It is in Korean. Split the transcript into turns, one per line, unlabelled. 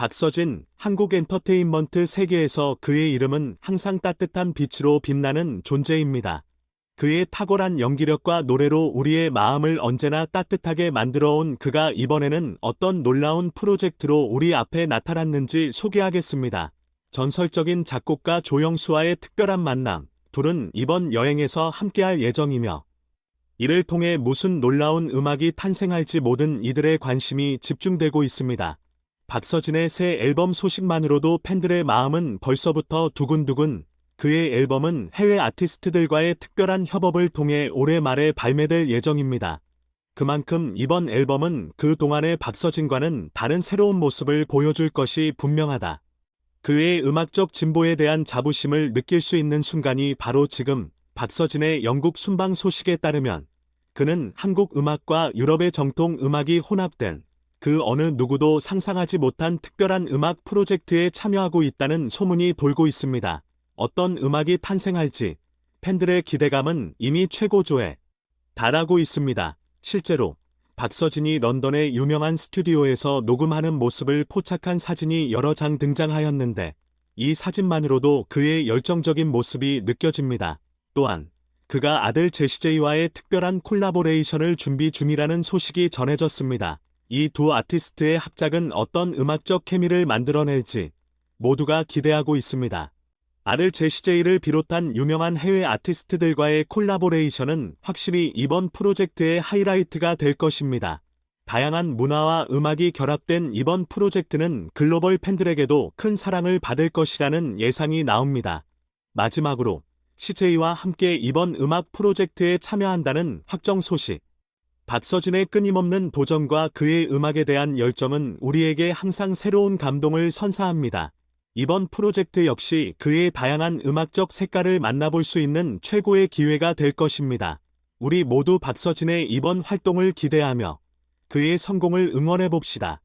박서진, 한국 엔터테인먼트 세계에서 그의 이름은 항상 따뜻한 빛으로 빛나는 존재입니다. 그의 탁월한 연기력과 노래로 우리의 마음을 언제나 따뜻하게 만들어 온 그가 이번에는 어떤 놀라운 프로젝트로 우리 앞에 나타났는지 소개하겠습니다. 전설적인 작곡가 조영수와의 특별한 만남, 둘은 이번 여행에서 함께할 예정이며, 이를 통해 무슨 놀라운 음악이 탄생할지 모든 이들의 관심이 집중되고 있습니다. 박서진의 새 앨범 소식만으로도 팬들의 마음은 벌써부터 두근두근, 그의 앨범은 해외 아티스트들과의 특별한 협업을 통해 올해 말에 발매될 예정입니다. 그만큼 이번 앨범은 그 동안의 박서진과는 다른 새로운 모습을 보여줄 것이 분명하다. 그의 음악적 진보에 대한 자부심을 느낄 수 있는 순간이 바로 지금 박서진의 영국 순방 소식에 따르면 그는 한국 음악과 유럽의 정통 음악이 혼합된 그 어느 누구도 상상하지 못한 특별한 음악 프로젝트에 참여하고 있다는 소문이 돌고 있습니다. 어떤 음악이 탄생할지 팬들의 기대감은 이미 최고조에 달하고 있습니다. 실제로 박서진이 런던의 유명한 스튜디오에서 녹음하는 모습을 포착한 사진이 여러 장 등장하였는데 이 사진만으로도 그의 열정적인 모습이 느껴집니다. 또한 그가 아들 제시제이와의 특별한 콜라보레이션을 준비 중이라는 소식이 전해졌습니다. 이 두 아티스트의 합작은 어떤 음악적 케미를 만들어낼지 모두가 기대하고 있습니다. 아들 제시제이를 비롯한 유명한 해외 아티스트들과의 콜라보레이션은 확실히 이번 프로젝트의 하이라이트가 될 것입니다. 다양한 문화와 음악이 결합된 이번 프로젝트는 글로벌 팬들에게도 큰 사랑을 받을 것이라는 예상이 나옵니다. 마지막으로 CJ와 함께 이번 음악 프로젝트에 참여한다는 확정 소식. 박서진의 끊임없는 도전과 그의 음악에 대한 열정은 우리에게 항상 새로운 감동을 선사합니다. 이번 프로젝트 역시 그의 다양한 음악적 색깔을 만나볼 수 있는 최고의 기회가 될 것입니다. 우리 모두 박서진의 이번 활동을 기대하며 그의 성공을 응원해 봅시다.